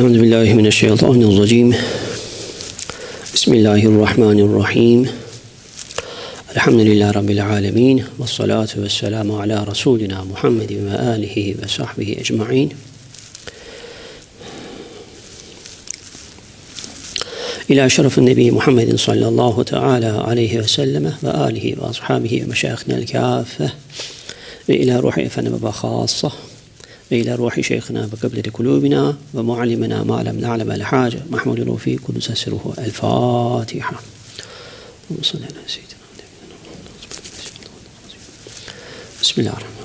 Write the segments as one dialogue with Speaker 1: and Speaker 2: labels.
Speaker 1: أعوذ بالله من الشيطان الرجيم. بسم الله الرحمن الرحيم. الحمد لله رب العالمين والصلاة والسلام على رسولنا محمد وآله وصحبه أجمعين. إلى شرف النبي محمد صلى الله تعالى عليه وسلم وآله وأصحابه ومشايخنا الكافة. وإلى روح أفنى خاصة وإلى روح شيخنا بقبلة قلوبنا ومعلمنا ما لم نعلم الحاجة محمود الوفي قدس سره الفاتحة. اللهم على سيدنا بسم الله الرحمن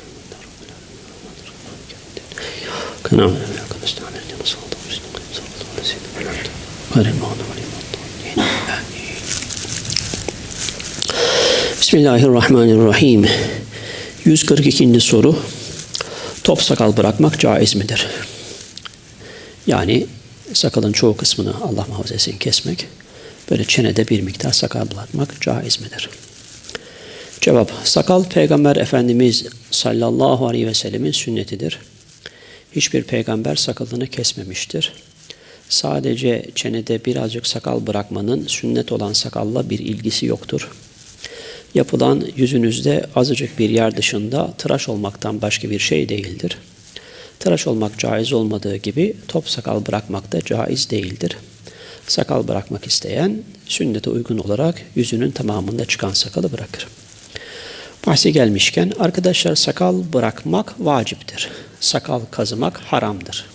Speaker 1: الرحيم. بسم الله الرحمن الرحيم. 142. soru Top sakal bırakmak caiz midir? Yani sakalın çoğu kısmını Allah muhafaza etsin kesmek, böyle çenede bir miktar sakal bırakmak caiz midir? Cevap, sakal Peygamber Efendimiz sallallahu aleyhi ve sellemin sünnetidir. Hiçbir peygamber sakalını kesmemiştir. Sadece çenede birazcık sakal bırakmanın sünnet olan sakalla bir ilgisi yoktur. Yapılan yüzünüzde azıcık bir yer dışında tıraş olmaktan başka bir şey değildir. Tıraş olmak caiz olmadığı gibi top sakal bırakmak da caiz değildir. Sakal bırakmak isteyen sünnete uygun olarak yüzünün tamamında çıkan sakalı bırakır. Bahsi gelmişken arkadaşlar sakal bırakmak vaciptir. Sakal kazımak haramdır.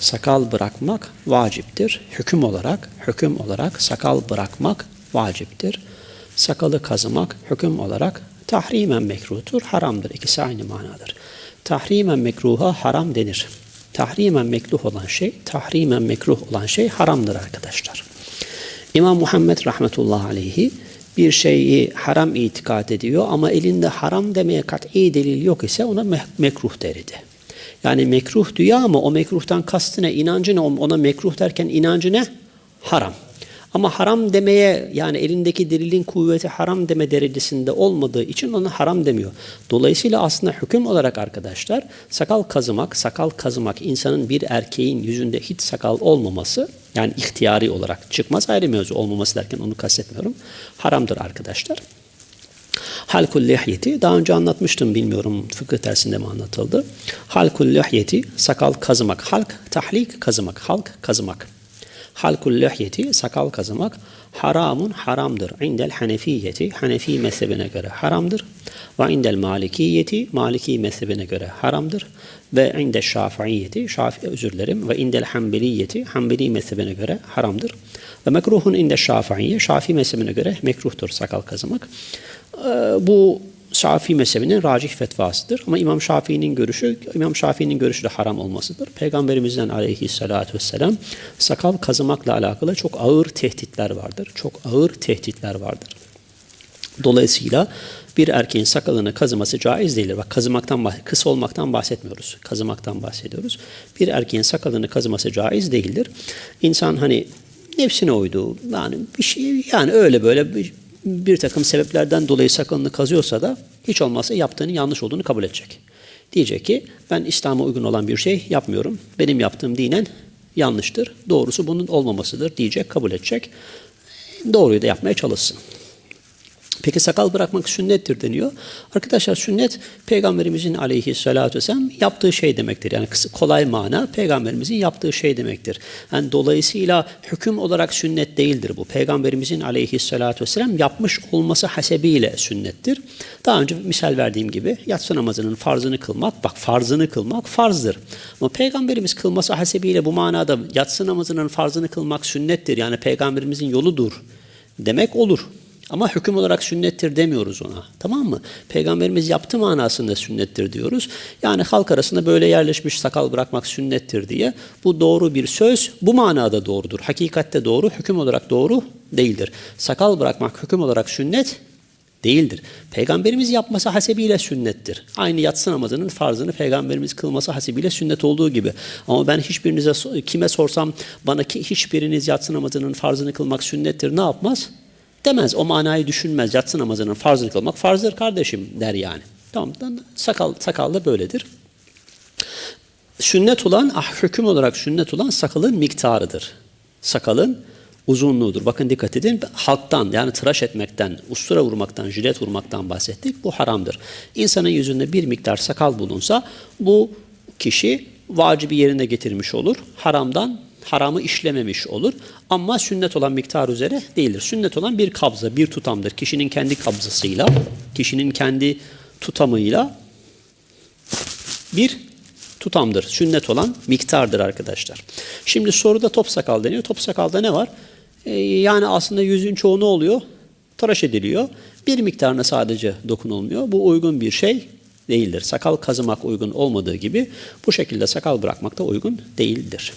Speaker 1: Sakal bırakmak vaciptir. Hüküm olarak, hüküm olarak sakal bırakmak vaciptir. Sakalı kazımak hüküm olarak tahrimen mekruhtur, haramdır. İkisi aynı manadır. Tahrimen mekruha haram denir. Tahrimen mekruh olan şey, tahrimen mekruh olan şey haramdır arkadaşlar. İmam Muhammed rahmetullahi aleyhi bir şeyi haram itikat ediyor ama elinde haram demeye kat'i delil yok ise ona mekruh derdi. Yani mekruh diyor ama o mekruhtan kastı ne? İnancı ne? Ona mekruh derken inancı ne? Haram. Ama haram demeye yani elindeki delilin kuvveti haram deme derecesinde olmadığı için ona haram demiyor. Dolayısıyla aslında hüküm olarak arkadaşlar sakal kazımak, sakal kazımak insanın bir erkeğin yüzünde hiç sakal olmaması yani ihtiyari olarak çıkmaz ayrı mevzu olmaması derken onu kastetmiyorum. Haramdır arkadaşlar. Halkul lihyeti daha önce anlatmıştım bilmiyorum fıkıh dersinde mi anlatıldı. Halkul lihyeti sakal kazımak. Halk tahlik kazımak. Halk kazımak. Halkul lihyeti sakal kazımak haramun haramdır. İndel hanefiyeti hanefi mezhebine göre haramdır. Ve indel malikiyeti maliki mezhebine göre haramdır. Ve indel şafiiyeti şafi özür dilerim. Ve indel hanbeliyeti hanbeli mezhebine göre haramdır. Ve mekruhun indel şafiiye şafi mezhebine göre mekruhtur sakal kazımak. Bu Şafii mezhebinin racih fetvasıdır. Ama İmam Şafii'nin görüşü, İmam Şafii'nin görüşü de haram olmasıdır. Peygamberimizden aleyhissalatu vesselam sakal kazımakla alakalı çok ağır tehditler vardır. Çok ağır tehditler vardır. Dolayısıyla bir erkeğin sakalını kazıması caiz değildir. Bak kazımaktan kısa olmaktan bahsetmiyoruz. Kazımaktan bahsediyoruz. Bir erkeğin sakalını kazıması caiz değildir. İnsan hani nefsine uyduğu yani bir şey yani öyle böyle bir, bir takım sebeplerden dolayı sakalını kazıyorsa da hiç olmazsa yaptığının yanlış olduğunu kabul edecek. Diyecek ki ben İslam'a uygun olan bir şey yapmıyorum. Benim yaptığım dinen yanlıştır. Doğrusu bunun olmamasıdır diyecek, kabul edecek. Doğruyu da yapmaya çalışsın. Peki sakal bırakmak sünnettir deniyor. Arkadaşlar sünnet peygamberimizin aleyhissalatü vesselam yaptığı şey demektir. Yani kolay mana peygamberimizin yaptığı şey demektir. Yani dolayısıyla hüküm olarak sünnet değildir bu. Peygamberimizin aleyhissalatü vesselam yapmış olması hasebiyle sünnettir. Daha önce misal verdiğim gibi yatsı namazının farzını kılmak, bak farzını kılmak farzdır. Ama peygamberimiz kılması hasebiyle bu manada yatsı namazının farzını kılmak sünnettir. Yani peygamberimizin yoludur demek olur. Ama hüküm olarak sünnettir demiyoruz ona. Tamam mı? Peygamberimiz yaptı manasında sünnettir diyoruz. Yani halk arasında böyle yerleşmiş sakal bırakmak sünnettir diye. Bu doğru bir söz. Bu manada doğrudur. Hakikatte doğru, hüküm olarak doğru değildir. Sakal bırakmak hüküm olarak sünnet değildir. Peygamberimiz yapması hasebiyle sünnettir. Aynı yatsı namazının farzını peygamberimiz kılması hasebiyle sünnet olduğu gibi. Ama ben hiçbirinize kime sorsam bana ki hiçbiriniz yatsı namazının farzını kılmak sünnettir ne yapmaz? Demez. O manayı düşünmez. Yatsı namazının farzını kılmak farzdır kardeşim der yani. Tamam. Sakal, sakal da böyledir. Sünnet olan, ah, hüküm olarak sünnet olan sakalın miktarıdır. Sakalın uzunluğudur. Bakın dikkat edin. Halktan yani tıraş etmekten, ustura vurmaktan, jilet vurmaktan bahsettik. Bu haramdır. İnsanın yüzünde bir miktar sakal bulunsa bu kişi vacibi yerine getirmiş olur. Haramdan haramı işlememiş olur. Ama sünnet olan miktar üzere değildir. Sünnet olan bir kabza, bir tutamdır. Kişinin kendi kabzasıyla, kişinin kendi tutamıyla bir tutamdır. Sünnet olan miktardır arkadaşlar. Şimdi soruda top sakal deniyor. Top sakalda ne var? Ee, yani aslında yüzün çoğu ne oluyor? Tıraş ediliyor. Bir miktarına sadece dokunulmuyor. Bu uygun bir şey değildir. Sakal kazımak uygun olmadığı gibi bu şekilde sakal bırakmak da uygun değildir.